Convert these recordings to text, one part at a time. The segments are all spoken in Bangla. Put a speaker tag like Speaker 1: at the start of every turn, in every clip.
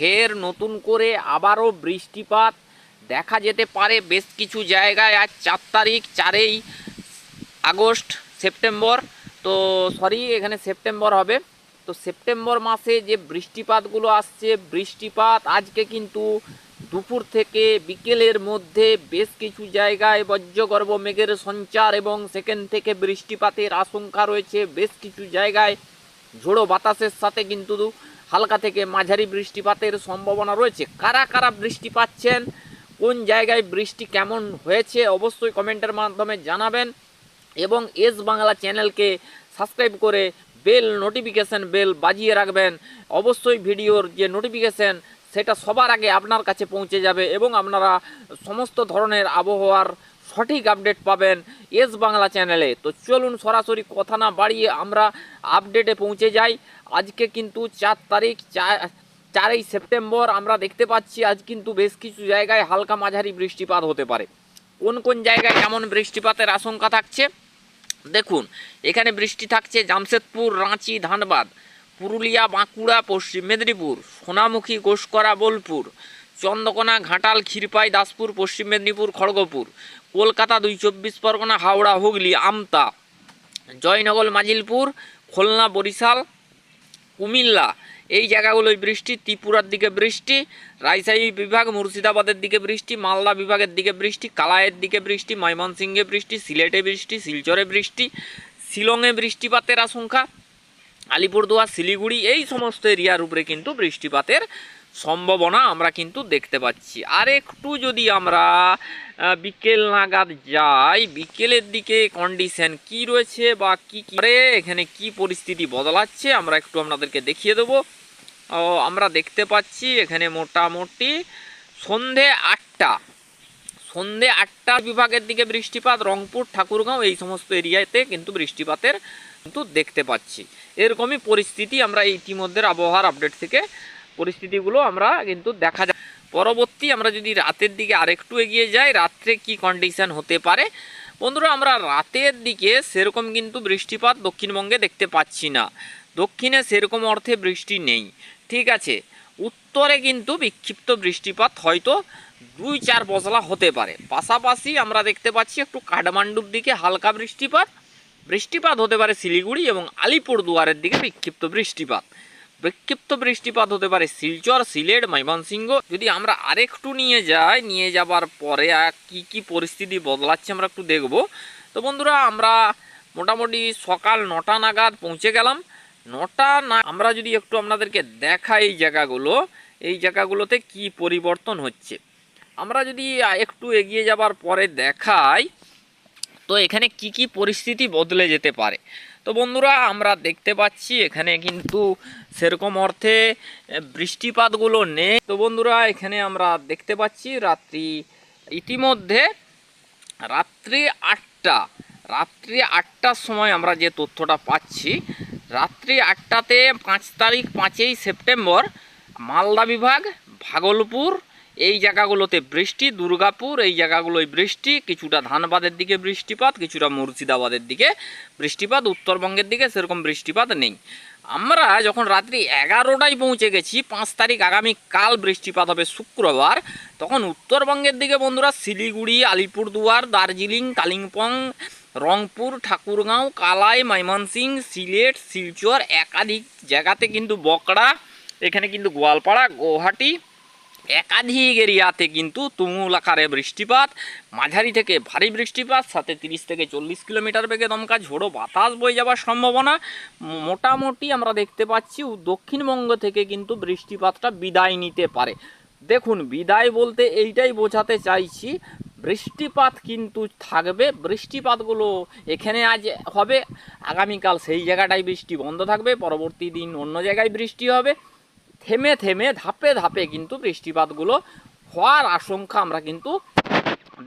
Speaker 1: ফের নতুন করে আবারও বৃষ্টিপাত। দেখা যেতে পারে বেশ কিছু জায়গায় আজ চার তারিখ, চারেই আগস্ট, সেপ্টেম্বর। তো সরি, এখানে সেপ্টেম্বর হবে। তো সেপ্টেম্বর মাসে যে বৃষ্টিপাতগুলো আসছে, বৃষ্টিপাত আজকে কিন্তু দুপুর থেকে বিকেলের মধ্যে বেশ কিছু জায়গায় বজ্রগর্ভ মেঘের সঞ্চার এবং সেখান থেকে বৃষ্টিপাতের আশঙ্কা রয়েছে। বেশ কিছু জায়গায় ঝোড়ো বাতাসের সাথে কিন্তু হালকা থেকে মাঝারি বৃষ্টিপাতের সম্ভাবনা রয়েছে। কারা কারা বৃষ্টি পাচ্ছেন? কোন জায়গায় বৃষ্টি কেমন হয়েছে? অবশ্যই কমেন্টের মাধ্যমে জানাবেন। এবং এস বাংলা চ্যানেলকে সাবস্ক্রাইব করে বেল নোটিফিকেশন বেল বাজিয়ে রাখবেন। অবশ্যই ভিডিওর যে নোটিফিকেশন, সেটা সবার আগে আপনার কাছে পৌঁছে যাবে এবং আপনারা সমস্ত ধরনের আবহাওয়ার সঠিক আপডেট পাবেন এস বাংলা চ্যানেলে। তো চলুন সরাসরি কথা না বাড়িয়ে আমরা আপডেটে পৌঁছে যাই। আজকে কিন্তু চার তারিখ, চার, চারই সেপ্টেম্বর আমরা দেখতে পাচ্ছি আজ কিন্তু বেশ কিছু জায়গায় হালকা মাঝারি বৃষ্টিপাত হতে পারে। কোন কোন জায়গায় কেমন বৃষ্টিপাতের আশঙ্কা থাকছে? দেখুন, এখানে বৃষ্টি থাকছে জামশেদপুর, রাঁচি, ধানবাদ, পুরুলিয়া, বাঁকুড়া, পশ্চিম মেদিনীপুর, সোনামুখী গোসকরা বোলপুর। চন্দ্রকোনা, ঘাটাল, ক্ষীরপাই, দাসপুর, পশ্চিম মেদিনীপুর, খড়গপুর। কলকাতা দুই, চব্বিশ পরগনা, হাওড়া, হুগলি, আমতা। জয়নগর, মাজিলপুর, খুলনা, বরিশাল, কুমিল্লা। এই জায়গাগুলোয় বৃষ্টি, ত্রিপুরার দিকে বৃষ্টি, রাজশাহী বিভাগ, মুর্শিদাবাদের দিকে বৃষ্টি, মালদা বিভাগের দিকে বৃষ্টি কালায়ের দিকে বৃষ্টি, ময়মনসিংহে বৃষ্টি, সিলেটে বৃষ্টি, শিলচরে বৃষ্টি, শিলংয়ে বৃষ্টিপাতের আশঙ্কা, আলিপুরদুয়ার, শিলিগুড়ি, এই সমস্ত এরিয়ার উপরে কিন্তু বৃষ্টিপাতের সম্ভাবনা আমরা কিন্তু দেখতে পাচ্ছি। আর একটু যদি আমরা বিকেল নাগাদ যাই, বিকেলের দিকে কন্ডিশন কি রয়েছে বা কি করে, এখানে কি পরিস্থিতি বদলাচ্ছে, আমরা একটু আপনাদেরকে দেখিয়ে দেবো। আমরা দেখতে পাচ্ছি এখানে মোটামুটি সন্ধে আটটা। সন্ধে আটটা বিভাগের দিকে বৃষ্টিপাত, রংপুর, ঠাকুরগাঁও, এই সমস্ত এরিয়াতে কিন্তু বৃষ্টিপাতের কিন্তু দেখতে পাচ্ছি। এরকমই পরিস্থিতি আমরা ইতিমধ্যে আবহাওয়ার আপডেট থেকে পরিস্থিতিগুলো আমরা কিন্তু দেখা যায়। পরবর্তী আমরা যদি রাতের দিকে আরেকটু এগিয়ে যাই, রাত্রে কি কন্ডিশন হতে পারে? বন্ধুরা, আমরা রাতের দিকে সেরকম কিন্তু বৃষ্টিপাত দক্ষিণবঙ্গে দেখতে পাচ্ছি না। দক্ষিণে সেরকম অর্থে বৃষ্টি নেই, ঠিক আছে? উত্তরে কিন্তু বিক্ষিপ্ত বৃষ্টিপাত হয়তো দুই চার বজলা হতে পারে। পাশাপাশি আমরা দেখতে পাচ্ছি একটু কাঠমান্ডুর দিকে হালকা বৃষ্টিপাত। বৃষ্টিপাত হতে পারে শিলিগুড়ি এবং আলিপুরদুয়ারের দিকে বিক্ষিপ্ত বৃষ্টিপাত। বিক্ষিপ্ত বৃষ্টিপাত হতে পারে শিলচর, সিলেট, ময়মনসিংহ। যদি আমরা আরেকটু নিয়ে যাই, নিয়ে যাবার পরে কি কি পরিস্থিতি বদলাচ্ছে আমরা একটু দেখব। তো বন্ধুরা, আমরা মোটামুটি সকাল নটা নাগাদ পৌঁছে গেলাম। নটা না, আমরা যদি একটু আপনাদেরকে দেখাই এই জায়গাগুলো, এই জায়গাগুলোতে কি পরিবর্তন হচ্ছে। আমরা যদি একটু এগিয়ে যাবার পরে দেখাই, তো এখানে কি কি পরিস্থিতি বদলে যেতে পারে। তো বন্ধুরা, আমরা দেখতে পাচ্ছি এখানে কিন্তু সেরকম অর্থে বৃষ্টিপাতগুলো নেই। তো বন্ধুরা, এখানে আমরা দেখতে পাচ্ছি রাত্রি, ইতিমধ্যে রাত্রি আটটা, রাত্রি আটটার সময় আমরা যে তথ্যটা পাচ্ছি, রাত্রি আটটাতে পাঁচ তারিখ পাঁচই সেপ্টেম্বর, মালদা বিভাগ, ভাগলপুর, এই জায়গাগুলোতে বৃষ্টি, দুর্গাপুর, এই জায়গাগুলোয় বৃষ্টি, কিছুটা ধানবাদের দিকে বৃষ্টিপাত, কিছুটা মুর্শিদাবাদের দিকে বৃষ্টিপাত, উত্তরবঙ্গের দিকে সেরকম বৃষ্টিপাত নেই। আমরা যখন রাত্রি এগারোটায় পৌঁছে গেছি, পাঁচ তারিখ আগামী কাল বৃষ্টিপাত হবে শুক্রবার, তখন উত্তরবঙ্গের দিকে বন্ধুরা শিলিগুড়ি, আলিপুরদুয়ার, দার্জিলিং, কালিম্পং, রংপুর, ঠাকুরগাঁও, কালাই ময়মনসিং সিলেট, শিলচর একাধিক জায়গাতে কিন্তু বকড়া এখানে কিন্তু গোয়ালপাড়া গুয়াহাটি একাধিক এরিয়াতে কিন্তু তুমুল আকারে বৃষ্টিপাত। মাঝারি থেকে ভারী বৃষ্টিপাত, সাথে তিরিশ থেকে চল্লিশ কিলোমিটার বেগে দমকা ঝোড়ো বাতাস বয়ে যাওয়ার সম্ভাবনা। মোটামুটি আমরা দেখতে পাচ্ছি দক্ষিণবঙ্গ থেকে কিন্তু বৃষ্টিপাতটা বিদায় নিতে পারে। দেখুন, বিদায় বলতে এইটাই বোঝাতে চাইছি, বৃষ্টিপাত কিন্তু থাকবে। বৃষ্টিপাতগুলো এখানে আজ হবে, আগামীকাল সেই জায়গাটায় বৃষ্টি বন্ধ থাকবে, পরবর্তী দিন অন্য জায়গায় বৃষ্টি হবে। থেমে থেমে ধাপে ধাপে কিন্তু বৃষ্টিপাতগুলো হওয়ার আশঙ্কা আমরা কিন্তু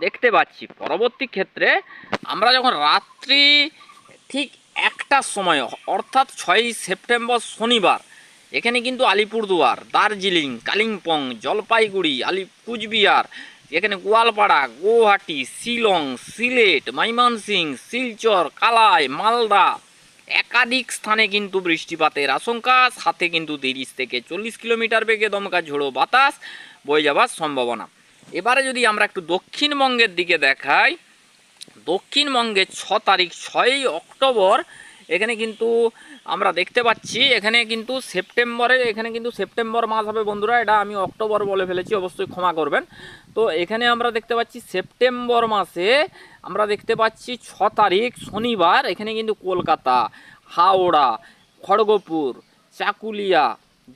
Speaker 1: দেখতে পাচ্ছি। পরবর্তী ক্ষেত্রে আমরা যখন রাত্রি ঠিক একটার সময়, অর্থাৎ ছয়ই সেপ্টেম্বর শনিবার, এখানে কিন্তু আলিপুরদুয়ার, দার্জিলিং, কালিম্পং, জলপাইগুড়ি, আলি, কুচবিহার, এখানে গোয়ালপাড়া, গুয়াহাটি, শিলং, সিলেট ময়মনসিং শিলচর, কালাই, মালদা একাধিক স্থানে কিন্তু বৃষ্টিপাতের আশঙ্কা, সাথে কিন্তু তিরিশ থেকে চল্লিশ কিলোমিটার বেগে দমকা ঝোড়ো বাতাস বয়ে যাওয়ার সম্ভাবনা। এবারে যদি আমরা একটু দক্ষিণবঙ্গের দিকে দেখাই, দক্ষিণবঙ্গে ছ তারিখ, ছয়ই অক্টোবর এখানে কিন্তু আমরা দেখতে পাচ্ছি, এখানে কিন্তু সেপ্টেম্বরে, এখানে কিন্তু সেপ্টেম্বর মাস হবে বন্ধুরা, এটা আমি অক্টোবর বলে ফেলেছি, অবশ্যই ক্ষমা করবেন। তো এখানে আমরা দেখতে পাচ্ছি সেপ্টেম্বর মাসে আমরা দেখতে পাচ্ছি ছ তারিখ, শনিবার, এখানে কিন্তু কলকাতা, হাওড়া, খড়গপুর, চাকুলিয়া,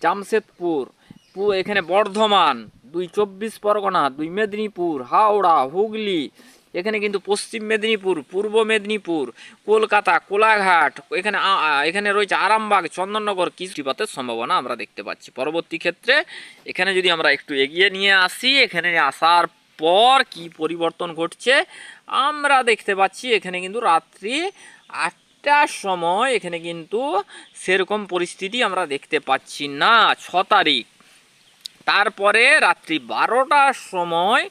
Speaker 1: জামশেদপুর এখানে বর্ধমান, দুই চব্বিশ পরগনা, দুই মেদিনীপুর, হাওড়া, হুগলি এখানে কিন্তু পশ্চিম মেদিনীপুর, পূর্ব মেদিনীপুর, কলকাতা, কোলাঘাট, এখানে এখানে রয়েছে আরামবাগ, চন্দননগর বৃষ্টিপাতের সম্ভাবনা আমরা দেখতে পাচ্ছি। পরবর্তী ক্ষেত্রে এখানে যদি আমরা একটু এগিয়ে নিয়ে আসি, এখানে আসার পর কি পরিবর্তন ঘটছে, আমরা দেখতে পাচ্ছি এখানে কিন্তু রাত্রি আটটার সময় এখানে কিন্তু সেরকম পরিস্থিতি আমরা দেখতে পাচ্ছি না, ছ তারিখ। তারপরে রাত্রি বারোটার সময়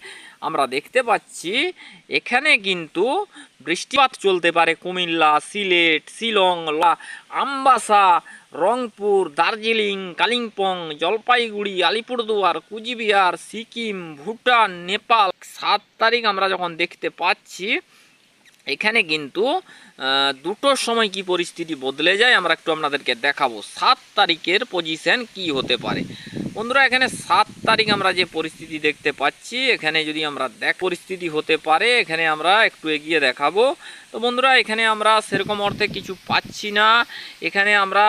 Speaker 1: আমরা দেখতে পাচ্ছি, এখানে কিন্তু বৃষ্টিপাত চলতে পারে। কুমিল্লা, সিলেট, শিলং আমবাসা, রংপুর, দার্জিলিং, কালিম্পং, জলপাইগুড়ি, আলিপুরদুয়ার, কুচবিহার, সিকিম, ভুটান, নেপাল। সাত তারিখ আমরা যখন দেখতে পাচ্ছি এখানে কিন্তু দুটোর সময় কি পরিস্থিতি বদলে যায় আমরা একটু আপনাদেরকে দেখাবো। সাত তারিখের পজিশন কি হতে পারে? বন্ধুরা, এখানে সাত তারিখ আমরা যে পরিস্থিতি দেখতে পাচ্ছি, এখানে যদি আমরা দেখ, পরিস্থিতি হতে পারে, এখানে আমরা একটু এগিয়ে দেখাবো। তো বন্ধুরা, এখানে আমরা সেরকম অর্থে কিছু পাচ্ছি না। এখানে আমরা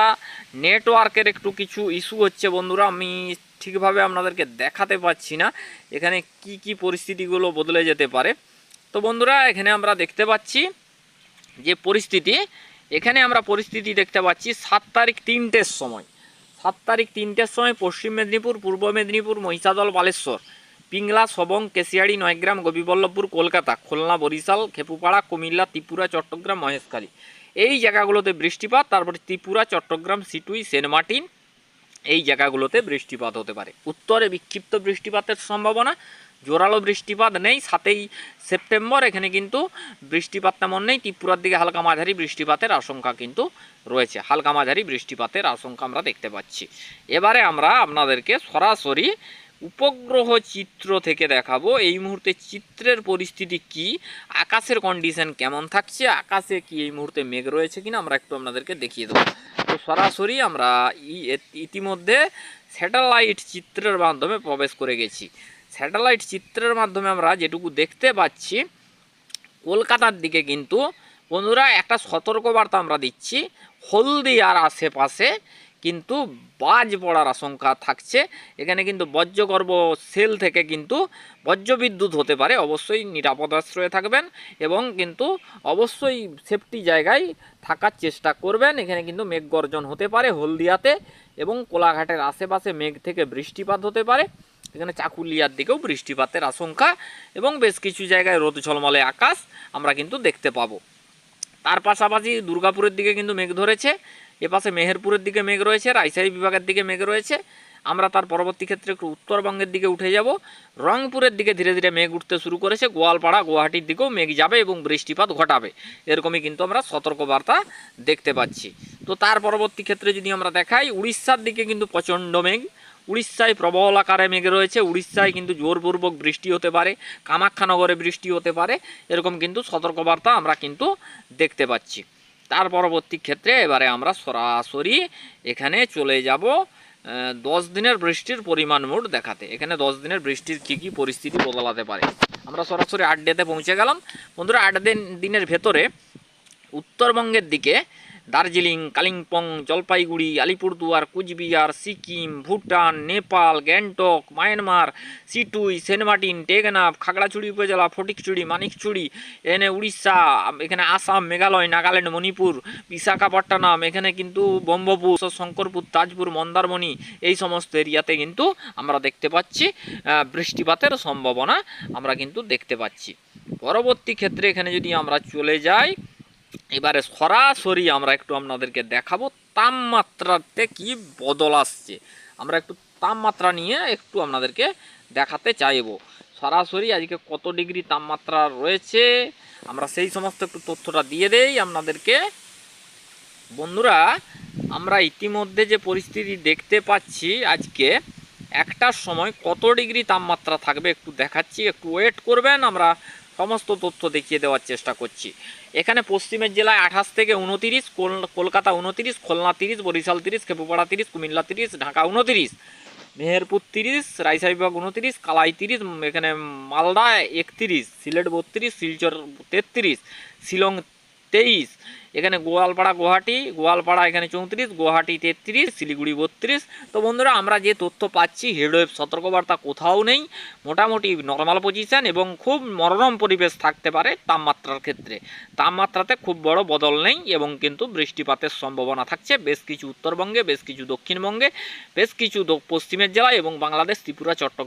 Speaker 1: নেটওয়ার্কের একটু কিছু ইস্যু হচ্ছে বন্ধুরা, আমি ঠিকভাবে আপনাদেরকে দেখাতে পাচ্ছি না। এখানে কি কি পরিস্থিতিগুলো বদলে যেতে পারে? তো বন্ধুরা, এখানে আমরা দেখতে পাচ্ছি যে পরিস্থিতি। এখানে আমরা পরিস্থিতি দেখতে পাচ্ছি সাত তারিখ তিনটের সময়। সাত তারিখ তিনটের সময় পশ্চিম মেদিনীপুর, পূর্ব মেদিনীপুর, মহিষাদল, বালেশ্বর, পিংলা, সবং, কেশিয়াড়ি, নয়গ্রাম গোপীবল্লভপুর কলকাতা, খুলনা, বরিশাল, খেপুপাড়া, কুমিল্লা, ত্রিপুরা, চট্টগ্রাম, মহেশখালী। এই জায়গাগুলোতে বৃষ্টিপাত, তারপরে Tripura, Chittagong, Sittwe, Saint Martin, এই জায়গাগুলোতে বৃষ্টিপাত হতে পারে। উত্তরে বিক্ষিপ্ত বৃষ্টিপাতের সম্ভাবনা জোরালো বৃষ্টিপাত নেই, সাতই সেপ্টেম্বর, এখানে কিন্তু বৃষ্টিপাত তেমন নেই, ত্রিপুরার দিকে হালকা মাঝারি বৃষ্টিপাতের আশঙ্কা কিন্তু রয়েছে, হালকা মাঝারি বৃষ্টিপাতের আশঙ্কা আমরা দেখতে পাচ্ছি। এবারে আমরা আপনাদেরকে সরাসরি উপগ্রহ চিত্র থেকে দেখাবো, এই মুহূর্তে চিত্রের পরিস্থিতি কি, আকাশের কন্ডিশন কেমন থাকছে, আকাশে কি এই মুহূর্তে মেঘ রয়েছে কিনা আমরা একটু আপনাদেরকে দেখিয়ে দেবো। তো সরাসরি আমরা ইতিমধ্যে স্যাটেলাইট চিত্রের মাধ্যমে প্রবেশ করে গেছি। স্যাটেলাইট চিত্রের মাধ্যমে আমরা যেটুকু দেখতে পাচ্ছি, কলকাতার দিকে কিন্তু বন্ধুরা একটা সতর্কবার্তা আমরা দিচ্ছি হলদিয়ার আশেপাশে কিন্তু বাজ পড়ার আশঙ্কা থাকছে। এখানে কিন্তু বজ্রগর্ভ সেল থেকে কিন্তু বজ্রবিদ্যুৎ হতে পারে, অবশ্যই নিরাপদ আশ্রয়ে থাকবেন এবং কিন্তু অবশ্যই সেফটি জায়গায় থাকার চেষ্টা করবেন। এখানে কিন্তু মেঘ গর্জন হতে পারে হলদিয়াতে এবং কোলাঘাটের আশেপাশে মেঘ থেকে বৃষ্টিপাত হতে পারে। এখানে চাকুলিয়ার দিকেও বৃষ্টিপাতের আশঙ্কা এবং বেশ কিছু জায়গায় রোদ ঝলমলে আকাশ, আমরা কিন্তু দেখতে পাবো। তার পাশাপাশি দুর্গাপুরের দিকে কিন্তু মেঘ ধরেছে, এপাশে মেহেরপুরের দিকে মেঘ রয়েছে, রাজশাহী বিভাগের দিকে মেঘ রয়েছে। আমরা তার পরবর্তী ক্ষেত্রে একটু উত্তরবঙ্গের দিকে উঠে যাব। রংপুরের দিকে ধীরে ধীরে মেঘ উঠতে শুরু করেছে, গোয়ালপাড়া, গুয়াহাটির দিকেও মেঘ যাবে এবং বৃষ্টিপাত ঘটাবে। এরকমই কিন্তু আমরা সতর্কবার্তা দেখতে পাচ্ছি। তো তার পরবর্তী ক্ষেত্রে যদি আমরা দেখাই, উড়িষ্যার দিকে কিন্তু প্রচণ্ড মেঘ উড়িষ্যায় প্রবল আকারে মেঘ রয়েছে। উড়িষ্যায় কিন্তু জোরপূর্বক বৃষ্টি হতে পারে কামাখ্যানগরে বৃষ্টি হতে পারে, এরকম কিন্তু সতর্কবার্তা আমরা কিন্তু দেখতে পাচ্ছি। তার পরবর্তী ক্ষেত্রে এবারে আমরা সরাসরি এখানে চলে যাব দশ দিনের বৃষ্টির পরিমাণ মোট দেখাতে। এখানে দশ দিনের বৃষ্টির কী কী পরিস্থিতি বদলাতে পারে? আমরা সরাসরি আট ডেতে পৌঁছে গেলাম। বন্ধুরা আট দিন, দিনের ভেতরে উত্তরবঙ্গের দিকে Darjeeling, Kalimpong, Jalpaiguri, Alipurduar, Coochbehar, Sikkim, Bhutan, Nepal, Gangtok, Myanmar, Sittwe, Saint Martin, Teknaf, Khagrachari উপজেলা ফটিকচুড়ি মানিকচুড়ি এখানে উড়িষ্যা, এখানে আসাম, মেঘালয়, নাগাল্যান্ড, মণিপুর, বিশাখাপট্টনম, এখানে কিন্তু ব্রহ্মপুর, শঙ্করপুর, তাজপুর, মন্দারমণি, এই সমস্ত এরিয়াতে কিন্তু আমরা দেখতে পাচ্ছি বৃষ্টিপাতের সম্ভাবনা আমরা কিন্তু দেখতে পাচ্ছি। পরবর্তী ক্ষেত্রে এখানে যদি আমরা চলে যাই এবারে সরাসরি আমরা একটু আপনাদেরকে দেখাবো তাপমাত্রাতে কি বদল আসছে। আমরা একটু তাপমাত্রা নিয়ে একটু আপনাদেরকে দেখাতে চাইব। সরাসরি আজকে কত ডিগ্রি তাপমাত্রা রয়েছে, আমরা সেই সমস্ত একটু তথ্যটা দিয়ে দেই আপনাদেরকে। বন্ধুরা, আমরা ইতিমধ্যে যে পরিস্থিতি দেখতে পাচ্ছি আজকে, একটার সময় কত ডিগ্রি তাপমাত্রা থাকবে একটু দেখাচ্ছি, একটু ওয়েট করবেন, আমরা সমস্ত তথ্য দেখিয়ে দেওয়ার চেষ্টা করছি। এখানে পশ্চিমের জেলায় আঠাশ থেকে উনতিরিশ কলকাতা উনতিরিশ, খুলনা তিরিশ, বরিশাল তিরিশ, খেপুপাড়া তিরিশ, কুমিল্লা তিরিশ, ঢাকা উনতিরিশ, মেহেরপুর তিরিশ রাইসাবিবাগ উনতিরিশ, কালাই তিরিশ এখানে মালদা একত্রিশ, সিলেট বত্রিশ, শিলচর তেত্রিশ, শিলং তেইশ এখানে গোয়ালপাড়া গুয়াহাটি, গোয়ালপাড়া এখানে চৌত্রিশ, গুয়াহাটি তেত্রিশ, শিলিগুড়ি বত্রিশ। তো বন্ধুরা, আমরা যে তথ্য পাচ্ছি হেডওয়েভ সতর্কবার্তা কোথাও নেই, মোটামুটি নর্মাল পজিশন এবং খুব মনোরম পরিবেশ থাকতে পারে তাপমাত্রার ক্ষেত্রে। তাপমাত্রাতে খুব বড় বদল নেই এবং কিন্তু বৃষ্টিপাতের সম্ভাবনা থাকছে। বেশ কিছু উত্তরবঙ্গে, বেশ কিছু দক্ষিণবঙ্গে, বেশ কিছু পশ্চিমের জেলায় এবং বাংলাদেশ, ত্রিপুরা, চট্টগ্রাম